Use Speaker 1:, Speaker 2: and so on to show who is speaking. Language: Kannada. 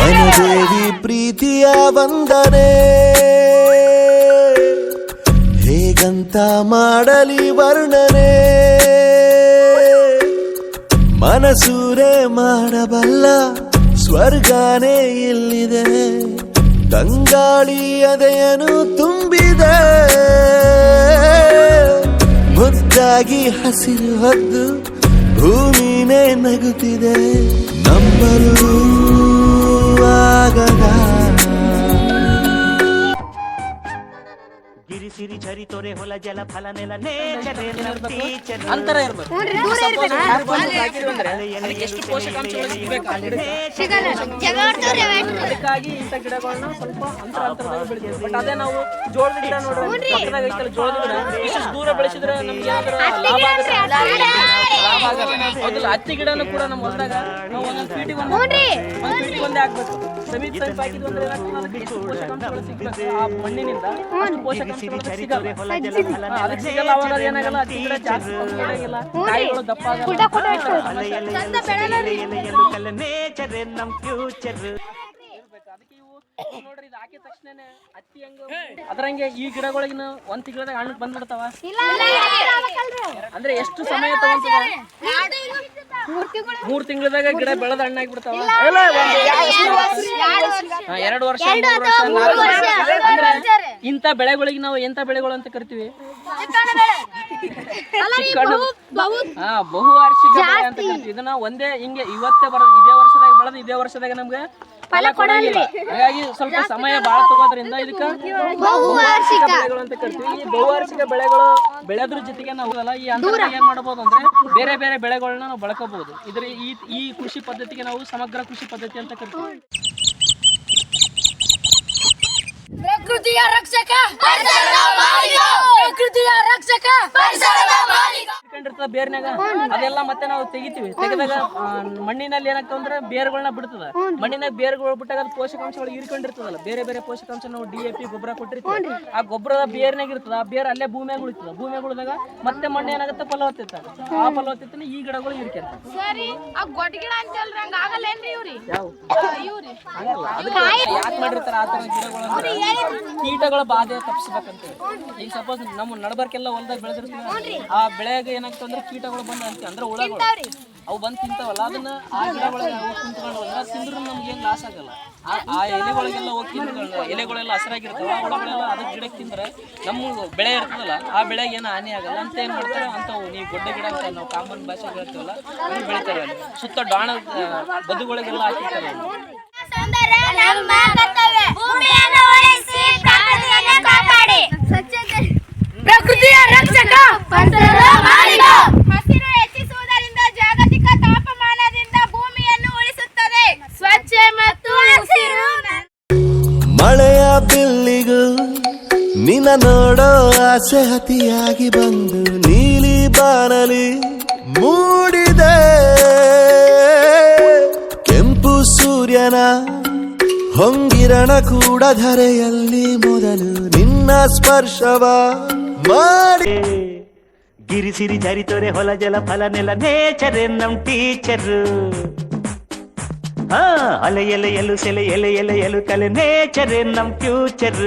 Speaker 1: ವನದೇವಿ ಪ್ರೀತಿಯ ವಂದನೆ. ಹೇಗಂತ ಮಾಡಲಿ ವರ್ಣನೆ. ಮನಸೂರೆ ಮಾಡಬಲ್ಲ ಸ್ವರ್ಗನೇ ಇಲ್ಲಿದೆ. ತಂಗಾಳಿ ಅದೆಯನು ತುಂಬಿದೆ. ಮುದ್ದಾಗಿ ಹಸಿರು ಹೊದ್ದು ಭೂಮಿನೇ ನಗುತ್ತಿದೆ ನಂಬರು ಆಗದ.
Speaker 2: ಸಿರಿ ಝರಿ ತೊರೆ ಹೊಲ ಜಲ ಫಲ ನೆಲ ನೇಚರ್
Speaker 3: ಅಂತರ ಇರ್ಬೇಕು. ಎಷ್ಟು ಪೋಷಕಾಂಶಗಳು ಸಿಗ್ಬೇಕು ಆ ಗಿಡಕ್ಕೆ? ಅದಕ್ಕಾಗಿ ಇಂಥ ಗಿಡಗಳನ್ನ ಸ್ವಲ್ಪ ಅಂತರ ಅಂತರದಾಗ ಬೆಳಿತೀವಿ ಬಟ್ ಅದೇ ನಾವು ಜೋಳದ ಗಿಡ ನೋಡ್ರಿ ಪಕ್ಕದಾಗ ಐತಲ್ಲ ಜೋಳದ ಗಿಡ. ಇಷ್ಟು ದೂರ ಬೆಳೆಸಿದ್ರೆ ನಮ್ಗೆ ಏನಾದ್ರು ಲಾಭ ಆಗುತ್ತೆ. ಹತ್ತಿ ಗಿಡನೂ ಕೂಡ ನಮ್ಮ ಹೊಲದಾಗ ನಾವು ಒಂದೊಂದು ಫೀಟಿಗೆ ಒಂದು ಒಂದ್ ಫೀಟಿಗೆ ಒಂದೇ ಹಾಕ್ಬೇಕು ಸಮೀಪ ಸಮೀಪ ಹಾಕಿದ್ವಿ ಅಂದ್ರೆ ಏನಾಗ್ತದೆ ಅದಕ್ಕೆ ಎಷ್ಟು ಪೋಷಕಾಂಶಗಳು ಸಿಗ್ಬೇಕು? ಆ ಮಣ್ಣಿನಿಂದ ಅಷ್ಟು ಪೋಷಕಾಂಶಗಳು ಸಿಗಲ್ಲ. ಅದಕ್ಕೆ ಸಿಗಲ್ಲ ಅವಾಗ ಏನಾಗಲ್ಲ ಹತ್ತಿ ಗಿಡ ಜಾಸ್ತಿ ಬೆಳೆಯಂಗಿಲ್ಲ ಕಾಯಿಗಳು ದಪ್ಪ ಆಗಲ್ಲ.
Speaker 2: ಎಲೆಯಲು ಕಲ ನೇಚರ್ ನಮ್ ಫ್ಯೂಚರ್
Speaker 3: ಅದಕ್ಕೆ ಇವು ಇವು ನೋಡ್ರಿ ಇದು ಹಾಕಿದ ತಕ್ಷಣನೇ ಹತ್ತಿ ಹಂಗ ಅದ್ರಂಗೆ ಈ ಗಿಡಗಳಿಗಿನ ಒಂದ್ ತಿಂಗಳದಾಗ ಹಣ್ಣು ಬಂದ್ಬಿಡ್ತಾವ. ಅಂದ್ರೆ ಎಷ್ಟು ಸಮಯ ತಗೊಂತದ? ಮೂರ್ ತಿಂಗಳದಾಗ ಗಿಡ ಬೆಳೆದ ಹಣ್ಣಾಗಿ ಬಿಡ್ತಾವ ಎರಡು ವರ್ಷ. ಮೂರು ವರ್ಷ ನಾಲ್ಕು ವರ್ಷ. ಅಂದ್ರೆ ಇಂಥ ಬೆಳೆಗಳಿಗೆ ನಾವು ಎಂತ ಬೆಳೆಗಳು ಅಂತ ಕರಿತೀವಿ? ಹಾ ಬಹುವಾರ್ಷಿಕ ಬೆಳೆ ಅಂತ ಕರಿತೀವಿ. ಇದನ್ನ ಒಂದೇ ಹಿಂಗೆ ಇವತ್ತೇ ಬರೋದು ಇದೇ ವರ್ಷದಾಗ ಬೆಳೆದು ಇದೇ ವರ್ಷದಾಗ ನಮ್ಗೆ? ಫಲ ಕೊಡಲ್ಲ ಹಾಗಾಗಿ ಸ್ವಲ್ಪ ಸಮಯ ಬಾಳ ತಗೋದ್ರಿಂದ ಇದಕ್ಕ ಬಹುವಾರ್ಷಿಕ. ಬೆಳೆಗಳು ಅಂತ ಕರಿತೀವಿ. ಈ ಬಹುವಾರ್ಷಿಕ ಬೆಳೆಗಳು ಬೆಳೆದ್ರ ಜೊತೆಗೆ ನಾವು ಅಲ್ಲ ಈ ಅಂತರದಾಗ ಏನ್ ಮಾಡಬಹುದು ಅಂದ್ರೆ ಬೇರೆ ಬೇರೆ ಬೆಳೆಗಳನ್ನ ನಾವು ಬಳಕಬಹುದು ಇದ್ರ ಈ ಈ ಕೃಷಿ ಪದ್ಧತಿಗೆ ನಾವು ಸಮಗ್ರ ಕೃಷಿ ಪದ್ಧತಿ ಅಂತ ಕರಿತೀವಿ.
Speaker 4: ಪ್ರಕೃತಿಯ ರಕ್ಷಕ ಪ್ರಕೃತಿಯ ರಕ್ಷಕ
Speaker 3: ಇಟ್ಕೊಂಡಿರ್ತದ ಬೇರ್ನಾಗ ಅದೆಲ್ಲ ಮತ್ತೆ ನಾವು ತೆಗಿತೀವಿ. ತೆಗೆದಾಗ ಮಣ್ಣಿನಲ್ಲಿ ಏನಾಗ್ತದೆ ಅಂದ್ರೆ ಬೇರುಗಳನ್ನ ಬಿಡ್ತದ. ಮಣ್ಣಿನಾಗ ಬೇರುಗಳು ಬಿಟ್ಟಾಗ ಅದು ಪೋಷಕಾಂಶಗಳು ಹೀರ್ಕೊಂಡಿರ್ತದಲ್ಲ ಬೇರೆ ಬೇರೆ ಪೋಷಕಾಂಶ ನಾವು ಡಿ ಎ ಪಿ ಗೊಬ್ಬರ ಕೊಟ್ಟಿರ್ತೀವಿ. ಆ ಗೊಬ್ಬರದ ಬೇರ್ನಾಗ ಇರ್ತದ. ಆ ಬೇರ್ ಅಲ್ಲೇ ಭೂಮಿಯಾಗ ಉಳಿತದ. ಭೂಮಿಯಾಗ ಉಳಿದಾಗ ಮತ್ತೆ ಮಣ್ಣು ಏನಾಗುತ್ತೆ? ಫಲವತ್ತತೆ ಆ ಫಲವತ್ತತೆ ಈ ಗಿಡಗಳು ಹೀರ್ಕೊಂತ
Speaker 4: ಸರಿ ಆ ಗೊಡ್ಡ ಗಿಡ ಅಂತಲ್ರಿ ಹಂಗ ಆಗಲ್ಲೇನ್ರಿ ಇವ್ರಿ?
Speaker 3: ಯಾವ
Speaker 4: ಇವ್ರಿ.
Speaker 3: ಆಗಲ್ಲ ಅದಕ್ಕೆ ಯಾಕೆ ಮಾಡಿರ್ತಾರ ಆ ತರ ಗಿಡಗಳು ಕೀಟಗಳ ಬಾಧೆ ತಪ್ಪಿಸ್ಬೇಕಂತ ಈಗ ಸಪೋಸ್ ನಮ್ಮ ನಡಬರ್ಕೆಲ್ಲ ಹೊಲ್ದಾಗ ಬೆಳೆದಿರ್ತೀವಿ. ಆ ಬೆಳೆಗೆ ಏನಾಗ್ತದೆ? ಅಂದ್ರೆ ಕೀಟಗಳು ಬಂದು ಅಂತ ಅಂದ್ರೆ ಹುಳಗಳು. ಅವು ಬಂದು ತಿಂತಾವಲ್ಲ ಅದನ್ನ ಆ ಗಿಡಗಳಿಗೆ ಹೋಗಿ ಕುಂತ್ಕೊಂಡು ತಿಂದ್ರೂ ನಮ್ಗೆ ಏನು ಲಾಸ್ ಆಗಲ್ಲ. ಆ ಎಲೆಗಳಿಗೆಲ್ಲ ಹೋಗಿ ತಿಂದ್ಕೊಂಡು ಎಲೆಗಳೆಲ್ಲ ಹಸಿರಾಗಿರ್ತಾವ ಆ ಹುಳಗಳೆಲ್ಲ ಅದಕ್ಕೆ ಗಿಡಕ್ಕೆ ತಿಂದ್ರೆ ನಮ್ಮ ಬೆಳೆ ಇರ್ತದಲ್ಲ ಆ ಬೆಳೆಗೆ ಏನು ಹಾನಿ ಆಗಲ್ಲ. ಅಂತ ಏನು ಮಾಡ್ತಾರೆ ಅಂತವು ನೀವು ಗೊಡ್ಡ ಗಿಡ ಅಂತ ನಾವು ಕಾಮನ್ ಭಾಷೆ ಹೇಳ್ತೀವಲ್ಲ ಅದು ಬೆಳಿತಾರೆ ಅಲ್ಲಿ. ಸುತ್ತ ಡಾಣ ಬದುಗಳಿಗೆಲ್ಲ ಹಾಕಿರ್ತಾರೆ
Speaker 1: ನೋಡೋ ಆಸೆ ಅತಿಯಾಗಿ ಬಂದು ನೀಲಿ ಬಾನಲಿ ಮೂಡಿದೆ. ಕೆಂಪು ಸೂರ್ಯನ ಹೊಂಗಿರಣ ಕೂಡ ಧರೆಯಲ್ಲಿ ಮೊದಲು ನಿನ್ನ ಸ್ಪರ್ಶವ ಮಾಡಿ.
Speaker 2: ಗಿರಿಸಿರಿ ಸಿರಿ ಝರಿ ತೊರೆ ಹೊಲ ಜಲ ಫಲ ನೆಲ ನೇಚರ್ ನಮ್ ಟೀಚರ್ ಹಾ ಅಲೆ ಎಲೆ ಎಲು ಸೆಲೆ ಎಲೆ ಎಲೆ ಎಲು ಕಲೆ ನೇಚರ್ ನಮ್ ಫ್ಯೂಚರ್